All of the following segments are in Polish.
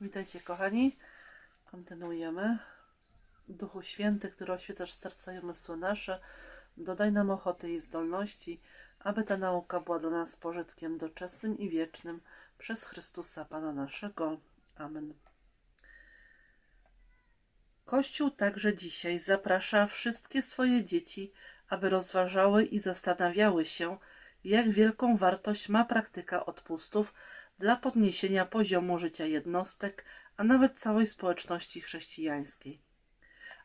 Witajcie kochani. Kontynuujemy. Duchu Święty, który oświecasz serca i umysły nasze, dodaj nam ochoty i zdolności, aby ta nauka była dla nas pożytkiem doczesnym i wiecznym przez Chrystusa Pana naszego. Amen. Kościół także dzisiaj zaprasza wszystkie swoje dzieci, aby rozważały i zastanawiały się, jak wielką wartość ma praktyka odpustów dla podniesienia poziomu życia jednostek, a nawet całej społeczności chrześcijańskiej.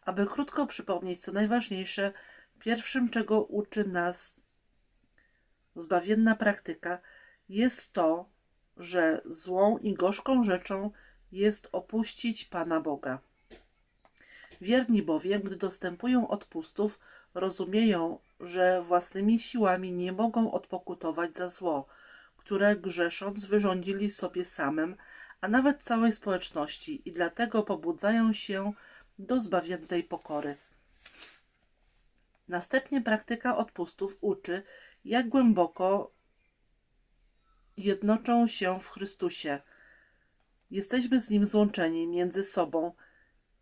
Aby krótko przypomnieć co najważniejsze, pierwszym czego uczy nas zbawienna praktyka jest to, że złą i gorzką rzeczą jest opuścić Pana Boga. Wierni bowiem, gdy dostępują odpustów, rozumieją, że własnymi siłami nie mogą odpokutować za zło, które grzesząc wyrządzili sobie samym, a nawet całej społeczności i dlatego pobudzają się do zbawiennej pokory. Następnie praktyka odpustów uczy, jak głęboko jednoczą się w Chrystusie. Jesteśmy z Nim złączeni między sobą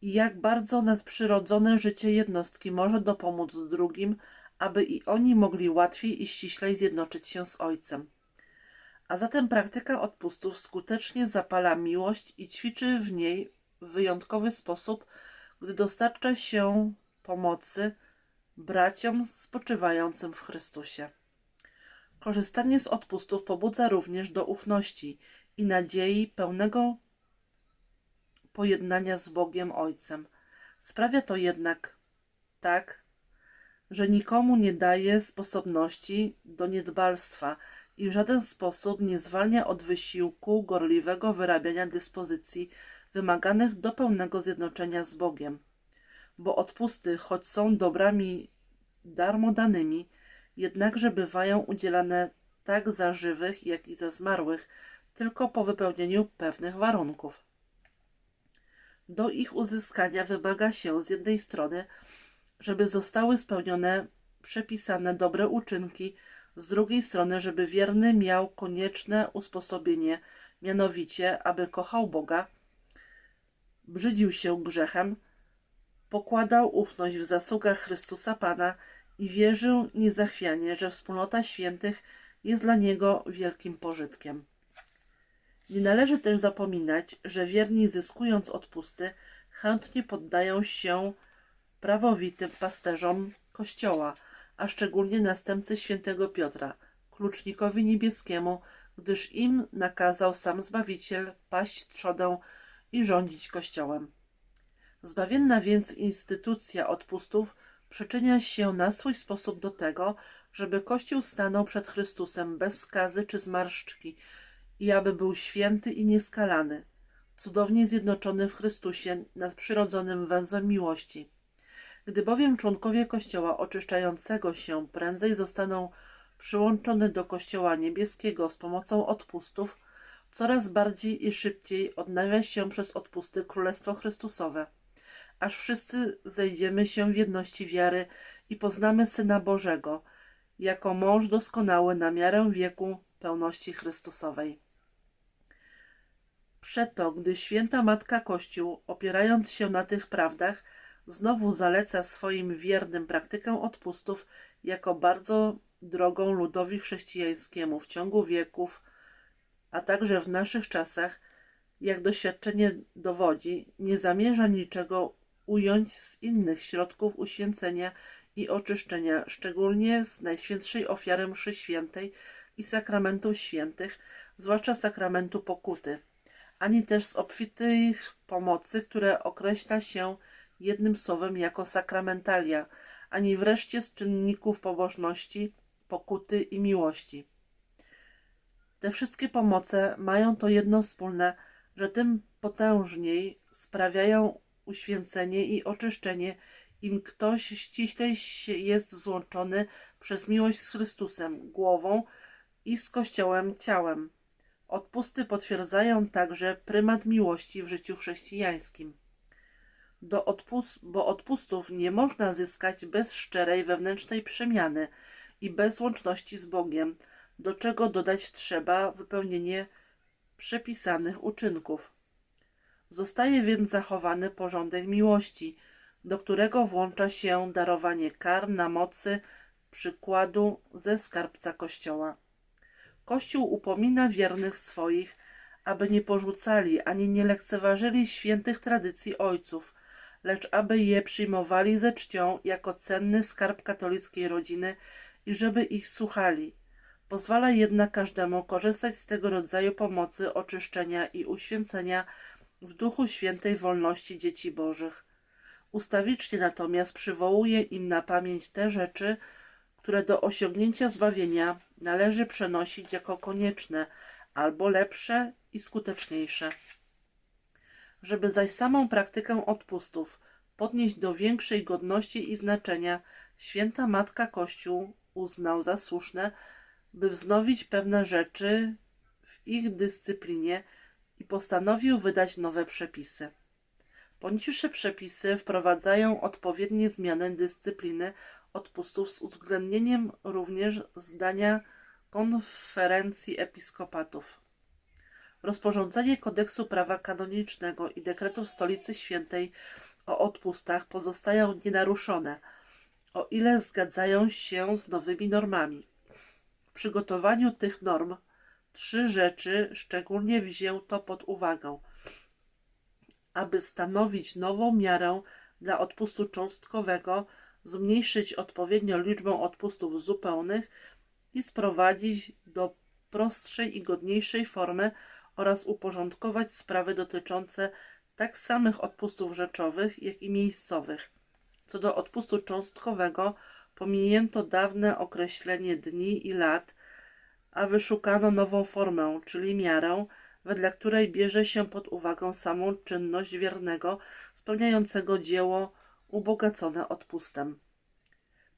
i jak bardzo nadprzyrodzone życie jednostki może dopomóc drugim, aby i oni mogli łatwiej i ściślej zjednoczyć się z Ojcem. A zatem praktyka odpustów skutecznie zapala miłość i ćwiczy w niej w wyjątkowy sposób, gdy dostarcza się pomocy braciom spoczywającym w Chrystusie. Korzystanie z odpustów pobudza również do ufności i nadziei pełnego pojednania z Bogiem Ojcem. Sprawia to jednak tak, że nikomu nie daje sposobności do niedbalstwa i w żaden sposób nie zwalnia od wysiłku gorliwego wyrabiania dyspozycji wymaganych do pełnego zjednoczenia z Bogiem. Bo odpusty, choć są dobrami darmodanymi, jednakże bywają udzielane tak za żywych, jak i za zmarłych, tylko po wypełnieniu pewnych warunków. Do ich uzyskania wymaga się z jednej strony, żeby zostały spełnione przepisane dobre uczynki, z drugiej strony, żeby wierny miał konieczne usposobienie, mianowicie, aby kochał Boga, brzydził się grzechem, pokładał ufność w zasługach Chrystusa Pana i wierzył niezachwianie, że wspólnota świętych jest dla niego wielkim pożytkiem. Nie należy też zapominać, że wierni zyskując odpusty, chętnie poddają się prawowitym pasterzom Kościoła, a szczególnie następcy świętego Piotra, klucznikowi niebieskiemu, gdyż im nakazał sam Zbawiciel paść trzodę i rządzić Kościołem. Zbawienna więc instytucja odpustów przyczynia się na swój sposób do tego, żeby Kościół stanął przed Chrystusem bez skazy czy zmarszczki i aby był święty i nieskalany, cudownie zjednoczony w Chrystusie nadprzyrodzonym węzłem miłości. Gdy bowiem członkowie Kościoła oczyszczającego się prędzej zostaną przyłączone do Kościoła Niebieskiego z pomocą odpustów, coraz bardziej i szybciej odnawia się przez odpusty Królestwo Chrystusowe, aż wszyscy zejdziemy się w jedności wiary i poznamy Syna Bożego, jako mąż doskonały na miarę wieku pełności Chrystusowej. Przeto, gdy święta Matka Kościół, opierając się na tych prawdach, znowu zaleca swoim wiernym praktykę odpustów jako bardzo drogą ludowi chrześcijańskiemu w ciągu wieków, a także w naszych czasach, jak doświadczenie dowodzi, nie zamierza niczego ująć z innych środków uświęcenia i oczyszczenia, szczególnie z Najświętszej Ofiary Mszy Świętej i sakramentów świętych, zwłaszcza sakramentu pokuty, ani też z obfitych pomocy, które określa się jednym słowem jako sakramentalia, ani wreszcie z czynników pobożności, pokuty i miłości. Te wszystkie pomoce mają to jedno wspólne, że tym potężniej sprawiają uświęcenie i oczyszczenie, im ktoś ściślej jest złączony przez miłość z Chrystusem, głową i z Kościołem ciałem. Odpusty potwierdzają także prymat miłości w życiu chrześcijańskim. Do odpust, bo odpustów nie można zyskać bez szczerej wewnętrznej przemiany i bez łączności z Bogiem, do czego dodać trzeba wypełnienie przepisanych uczynków. Zostaje więc zachowany porządek miłości, do którego włącza się darowanie kar na mocy przykładu ze skarbca Kościoła. Kościół upomina wiernych swoich, aby nie porzucali ani nie lekceważyli świętych tradycji ojców, lecz aby je przyjmowali ze czcią jako cenny skarb katolickiej rodziny i żeby ich słuchali. Pozwala jednak każdemu korzystać z tego rodzaju pomocy, oczyszczenia i uświęcenia w duchu świętej wolności dzieci Bożych. Ustawicznie natomiast przywołuje im na pamięć te rzeczy, które do osiągnięcia zbawienia należy przenosić jako konieczne, albo lepsze i skuteczniejsze. Żeby zaś samą praktykę odpustów podnieść do większej godności i znaczenia, święta Matka Kościół uznał za słuszne, by wznowić pewne rzeczy w ich dyscyplinie i postanowił wydać nowe przepisy. Poniższe przepisy wprowadzają odpowiednie zmiany dyscypliny odpustów z uwzględnieniem również zdania konferencji episkopatów. Rozporządzenie kodeksu prawa kanonicznego i dekretów Stolicy Świętej o odpustach pozostają nienaruszone, o ile zgadzają się z nowymi normami. W przygotowaniu tych norm trzy rzeczy szczególnie wzięto pod uwagę. Aby stanowić nową miarę dla odpustu cząstkowego, zmniejszyć odpowiednio liczbę odpustów zupełnych i sprowadzić do prostszej i godniejszej formy oraz uporządkować sprawy dotyczące tak samych odpustów rzeczowych, jak i miejscowych. Co do odpustu cząstkowego, pominięto dawne określenie dni i lat, a wyszukano nową formę, czyli miarę, wedle której bierze się pod uwagę samą czynność wiernego spełniającego dzieło ubogacone odpustem.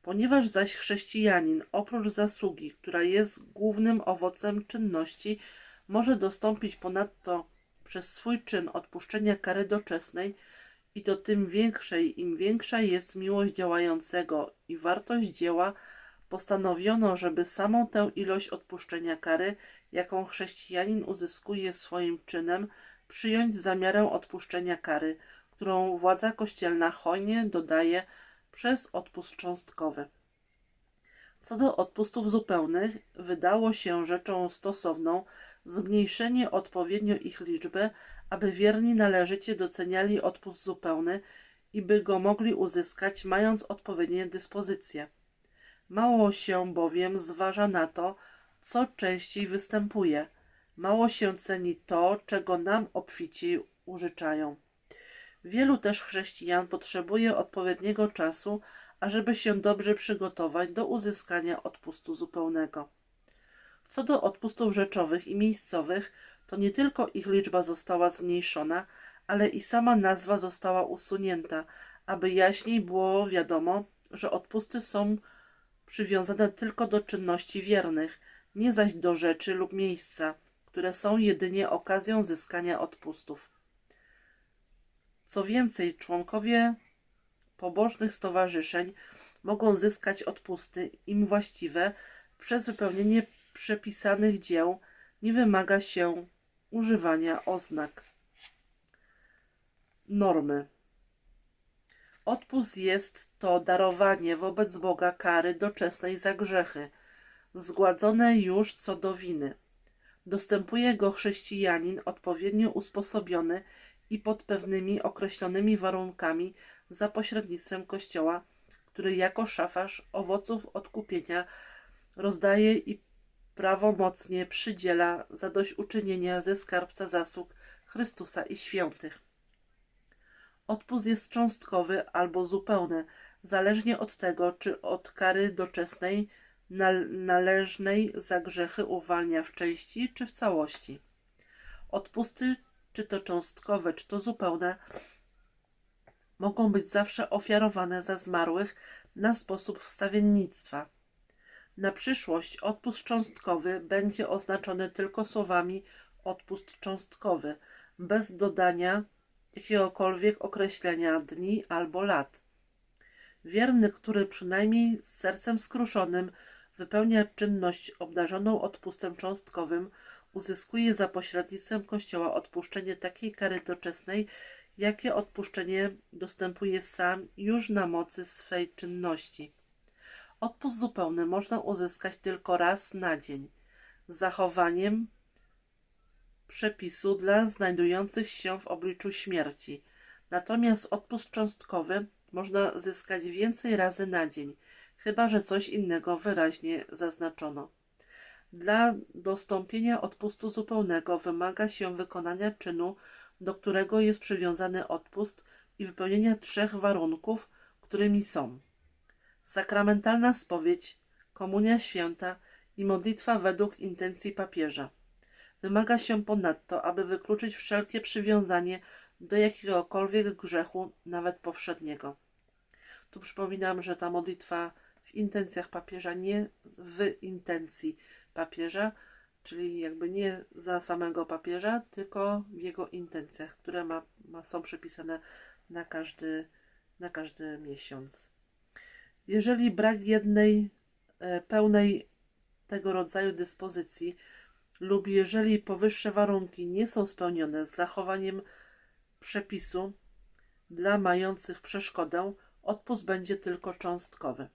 Ponieważ zaś chrześcijanin, oprócz zasługi, która jest głównym owocem czynności, może dostąpić ponadto przez swój czyn odpuszczenia kary doczesnej, i to tym większej, im większa jest miłość działającego i wartość dzieła, postanowiono, żeby samą tę ilość odpuszczenia kary, jaką chrześcijanin uzyskuje swoim czynem, przyjąć za miarę odpuszczenia kary, którą władza kościelna hojnie dodaje przez odpust cząstkowy. Co do odpustów zupełnych, wydało się rzeczą stosowną zmniejszenie odpowiednio ich liczby, aby wierni należycie doceniali odpust zupełny i by go mogli uzyskać, mając odpowiednie dyspozycje. Mało się bowiem zważa na to, co częściej występuje. Mało się ceni to, czego nam obficiej użyczają. Wielu też chrześcijan potrzebuje odpowiedniego czasu, ażeby się dobrze przygotować do uzyskania odpustu zupełnego. Co do odpustów rzeczowych i miejscowych, to nie tylko ich liczba została zmniejszona, ale i sama nazwa została usunięta, aby jaśniej było wiadomo, że odpusty są przywiązane tylko do czynności wiernych, nie zaś do rzeczy lub miejsca, które są jedynie okazją zyskania odpustów. Co więcej, członkowie pobożnych stowarzyszeń mogą zyskać odpusty im właściwe przez wypełnienie przepisanych dzieł, nie wymaga się używania oznak. Normy. Odpust jest to darowanie wobec Boga kary doczesnej za grzechy, zgładzone już co do winy. Dostępuje go chrześcijanin odpowiednio usposobiony i pod pewnymi określonymi warunkami za pośrednictwem Kościoła, który jako szafarz owoców odkupienia rozdaje i prawomocnie przydziela zadośćuczynienia ze skarbca zasług Chrystusa i świętych. Odpust jest cząstkowy albo zupełny, zależnie od tego, czy od kary doczesnej należnej za grzechy uwalnia w części czy w całości. Odpusty, czy to cząstkowe, czy to zupełne, mogą być zawsze ofiarowane za zmarłych na sposób wstawiennictwa. Na przyszłość odpust cząstkowy będzie oznaczony tylko słowami odpust cząstkowy, bez dodania jakiegokolwiek określenia dni albo lat. Wierny, który przynajmniej z sercem skruszonym wypełnia czynność obdarzoną odpustem cząstkowym, uzyskuje za pośrednictwem Kościoła odpuszczenie takiej kary doczesnej, jakie odpuszczenie dostępuje sam już na mocy swej czynności. Odpust zupełny można uzyskać tylko raz na dzień, z zachowaniem przepisu dla znajdujących się w obliczu śmierci. Natomiast odpust cząstkowy można zyskać więcej razy na dzień, chyba że coś innego wyraźnie zaznaczono. Dla dostąpienia odpustu zupełnego wymaga się wykonania czynu, do którego jest przywiązany odpust i wypełnienia trzech warunków, którymi są sakramentalna spowiedź, komunia święta i modlitwa według intencji papieża. Wymaga się ponadto, aby wykluczyć wszelkie przywiązanie do jakiegokolwiek grzechu, nawet powszedniego. Tu przypominam, że ta modlitwa w intencjach papieża, nie w intencji papieża, czyli jakby nie za samego papieża, tylko w jego intencjach, które ma, ma, są przepisane na każdy, na każdy miesiąc. Jeżeli brak jednej e, pełnej tego rodzaju dyspozycji lub jeżeli powyższe warunki nie są spełnione z zachowaniem przepisu dla mających przeszkodę, odpust będzie tylko cząstkowy.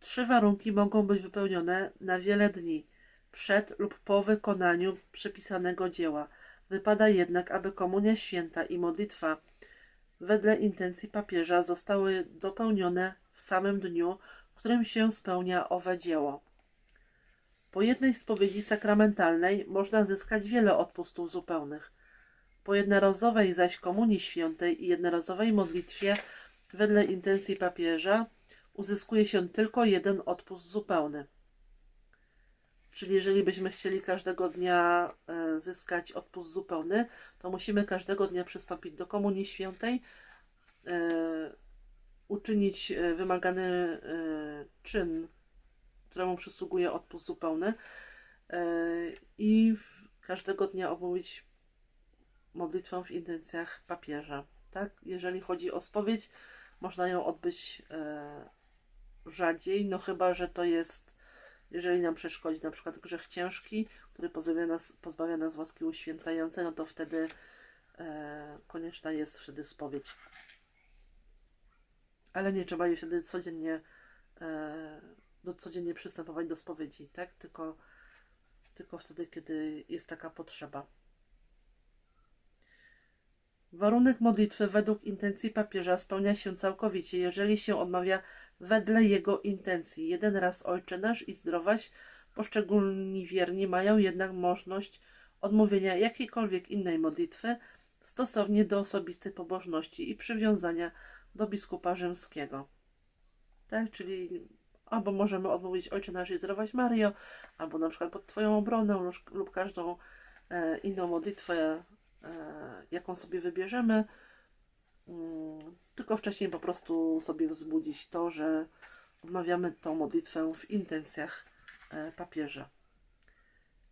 Trzy warunki mogą być wypełnione na wiele dni przed lub po wykonaniu przepisanego dzieła. Wypada jednak, aby komunia święta i modlitwa wedle intencji papieża zostały dopełnione w samym dniu, w którym się spełnia owe dzieło. Po jednej spowiedzi sakramentalnej można zyskać wiele odpustów zupełnych. Po jednorazowej zaś komunii świętej i jednorazowej modlitwie wedle intencji papieża uzyskuje się tylko jeden odpust zupełny. Czyli jeżeli byśmy chcieli każdego dnia e, zyskać odpust zupełny, to musimy każdego dnia przystąpić do Komunii Świętej, e, uczynić e, wymagany czyn, któremu przysługuje odpust zupełny i każdego dnia omówić modlitwę w intencjach papieża. Tak? Jeżeli chodzi o spowiedź, można ją odbyć rzadziej, no chyba, że to jest jeżeli nam przeszkodzi na przykład grzech ciężki, który pozbawia nas, pozbawia nas łaski uświęcającej, no to wtedy e, konieczna jest wtedy spowiedź. Ale nie trzeba jej wtedy codziennie, e, do, codziennie przystępować do spowiedzi, tak? Tylko, tylko wtedy, kiedy jest taka potrzeba. Warunek modlitwy według intencji papieża spełnia się całkowicie, jeżeli się odmawia wedle jego intencji. Jeden raz Ojcze nasz i zdrowaś, poszczególni wierni mają jednak możliwość odmówienia jakiejkolwiek innej modlitwy stosownie do osobistej pobożności i przywiązania do biskupa rzymskiego. Tak, czyli albo możemy odmówić Ojcze nasz i zdrowaś Mario, albo na przykład pod Twoją obronę lub, każdą e, inną modlitwę jaką sobie wybierzemy, mm, tylko wcześniej po prostu sobie wzbudzić to, że odmawiamy tą modlitwę w intencjach e, papieża.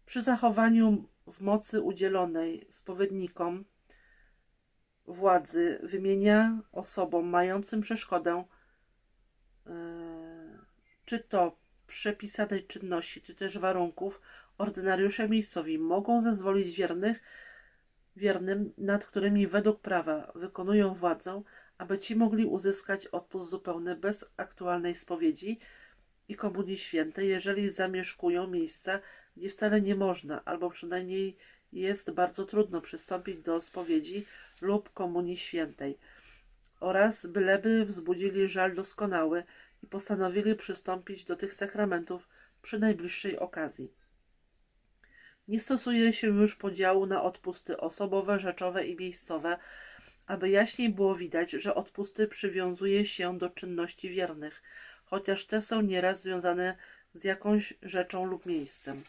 Przy zachowaniu w mocy udzielonej spowiednikom władzy wymienia osobom mającym przeszkodę, e, czy to przepisanej czynności, czy też warunków, ordynariusze miejscowi mogą zezwolić wiernych wiernym, nad którymi według prawa wykonują władzę, aby ci mogli uzyskać odpust zupełny bez aktualnej spowiedzi i komunii świętej, jeżeli zamieszkują miejsca, gdzie wcale nie można, albo przynajmniej jest bardzo trudno przystąpić do spowiedzi lub komunii świętej, oraz byleby wzbudzili żal doskonały i postanowili przystąpić do tych sakramentów przy najbliższej okazji. Nie stosuje się już podziału na odpusty osobowe, rzeczowe i miejscowe, aby jaśniej było widać, że odpusty przywiązuje się do czynności wiernych, chociaż te są nieraz związane z jakąś rzeczą lub miejscem.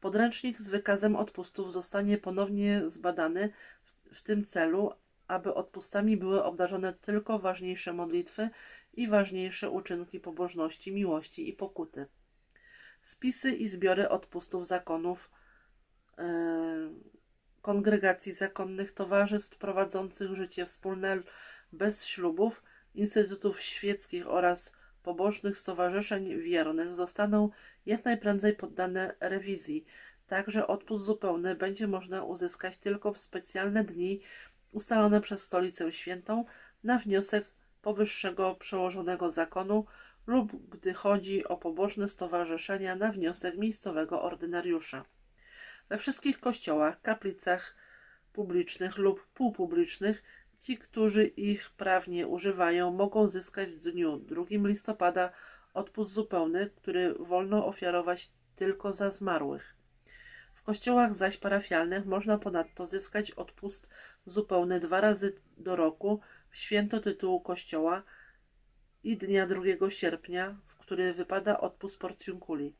Podręcznik z wykazem odpustów zostanie ponownie zbadany w, w tym celu, aby odpustami były obdarzone tylko ważniejsze modlitwy i ważniejsze uczynki pobożności, miłości i pokuty spisy i zbiory odpustów zakonów, e, kongregacji zakonnych, towarzystw prowadzących życie wspólne bez ślubów, instytutów świeckich oraz pobożnych stowarzyszeń wiernych zostaną jak najprędzej poddane rewizji, tak że odpust zupełny będzie można uzyskać tylko w specjalne dni ustalone przez Stolicę Świętą na wniosek powyższego przełożonego zakonu lub gdy chodzi o pobożne stowarzyszenia na wniosek miejscowego ordynariusza. We wszystkich kościołach, kaplicach publicznych lub półpublicznych ci, którzy ich prawnie używają, mogą zyskać w dniu 2 listopada odpust zupełny, który wolno ofiarować tylko za zmarłych. W kościołach zaś parafialnych można ponadto zyskać odpust zupełny dwa razy do roku w święto tytułu kościoła i dnia 2 sierpnia, w który wypada odpust porcjunkuli,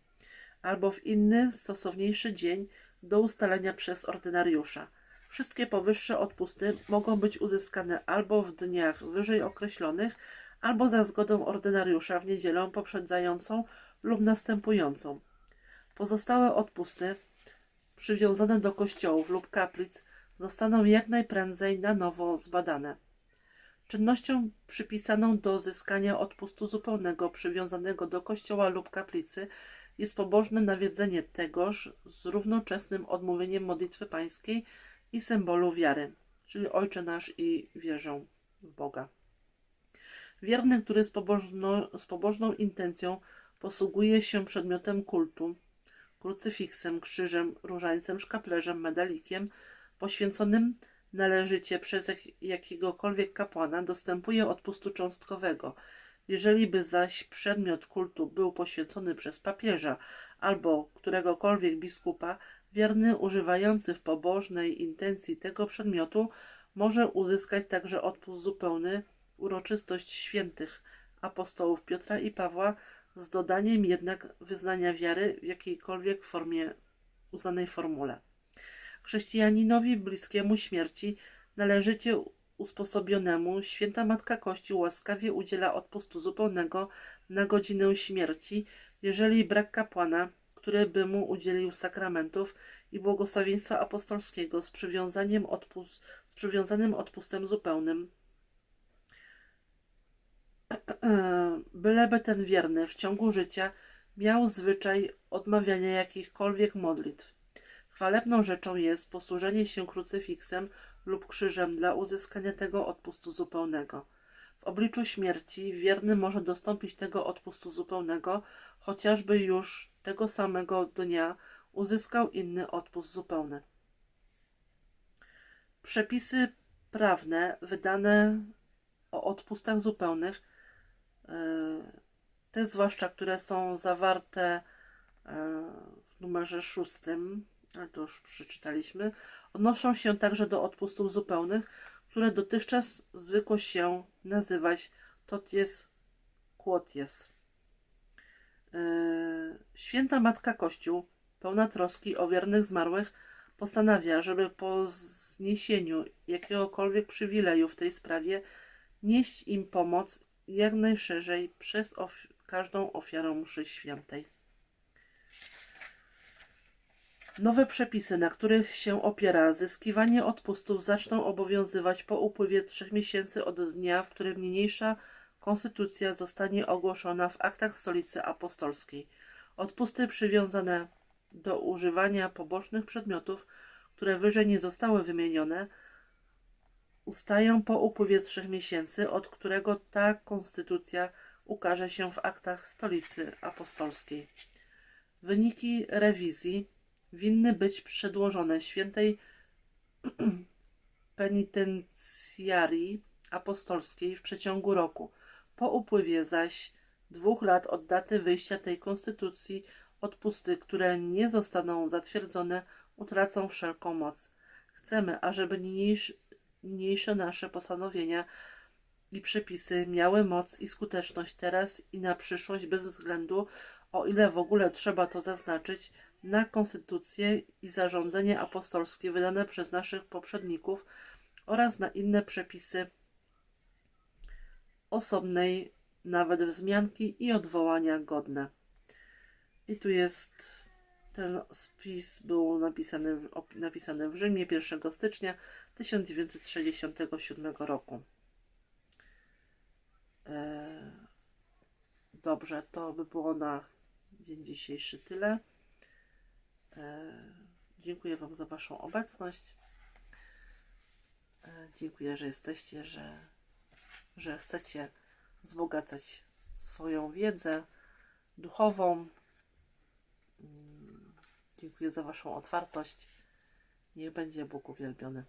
albo w inny, stosowniejszy dzień do ustalenia przez ordynariusza. Wszystkie powyższe odpusty mogą być uzyskane albo w dniach wyżej określonych, albo za zgodą ordynariusza w niedzielę poprzedzającą lub następującą. Pozostałe odpusty przywiązane do kościołów lub kaplic zostaną jak najprędzej na nowo zbadane. Czynnością przypisaną do zyskania odpustu zupełnego przywiązanego do kościoła lub kaplicy jest pobożne nawiedzenie tegoż z równoczesnym odmówieniem modlitwy pańskiej i symbolu wiary, czyli Ojcze nasz i wierzę w Boga. Wierny, który z, pobożno, z pobożną intencją posługuje się przedmiotem kultu, krucyfiksem, krzyżem, różańcem, szkaplerzem, medalikiem, poświęconym należycie przez jak, jakiegokolwiek kapłana, dostępuje odpustu cząstkowego. Jeżeli by zaś przedmiot kultu był poświęcony przez papieża albo któregokolwiek biskupa, wierny używający w pobożnej intencji tego przedmiotu może uzyskać także odpust zupełny, uroczystość świętych apostołów Piotra i Pawła, z dodaniem jednak wyznania wiary w jakiejkolwiek formie, uznanej formule. Chrześcijaninowi bliskiemu śmierci, należycie usposobionemu, święta Matka Kościół łaskawie udziela odpustu zupełnego na godzinę śmierci, jeżeli brak kapłana, który by mu udzielił sakramentów i błogosławieństwa apostolskiego z, przywiązaniem odpust, z przywiązanym odpustem zupełnym. Byleby ten wierny w ciągu życia miał zwyczaj odmawiania jakichkolwiek modlitw. Chwalebną rzeczą jest posłużenie się krucyfiksem lub krzyżem dla uzyskania tego odpustu zupełnego. W obliczu śmierci wierny może dostąpić tego odpustu zupełnego, chociażby już tego samego dnia uzyskał inny odpust zupełny. Przepisy prawne wydane o odpustach zupełnych, e, te zwłaszcza, które są zawarte e, w numerze szóstym, ale to już przeczytaliśmy, odnoszą się także do odpustów zupełnych, które dotychczas zwykło się nazywać toties quoties. Yy, święta Matka Kościół, pełna troski o wiernych zmarłych, postanawia, żeby po zniesieniu jakiegokolwiek przywileju w tej sprawie nieść im pomoc jak najszerzej przez of każdą ofiarę mszy świętej. Nowe przepisy, na których się opiera zyskiwanie odpustów, zaczną obowiązywać po upływie trzech miesięcy od dnia, w którym niniejsza konstytucja zostanie ogłoszona w aktach stolicy apostolskiej. Odpusty przywiązane do używania pobocznych przedmiotów, które wyżej nie zostały wymienione, ustają po upływie trzech miesięcy, od którego ta konstytucja ukaże się w aktach stolicy apostolskiej. Wyniki rewizji winny być przedłożone świętej penitencjarii apostolskiej w przeciągu roku. Po upływie zaś dwóch lat od daty wyjścia tej konstytucji odpusty, które nie zostaną zatwierdzone, utracą wszelką moc. Chcemy, ażeby niniejsze, nasze postanowienia i przepisy miały moc i skuteczność teraz i na przyszłość bez względu, o ile w ogóle trzeba to zaznaczyć, na konstytucję i zarządzenie apostolskie wydane przez naszych poprzedników oraz na inne przepisy osobnej, nawet wzmianki i odwołania godne. I tu jest ten spis był napisany, napisany w Rzymie 1 stycznia 1967 roku. E, dobrze, to by było na dzień dzisiejszy tyle. E, Dziękuję Wam za Waszą obecność. E, Dziękuję, że jesteście, że, że chcecie wzbogacać swoją wiedzę duchową. Mm, Dziękuję za Waszą otwartość. Niech będzie Bóg uwielbiony.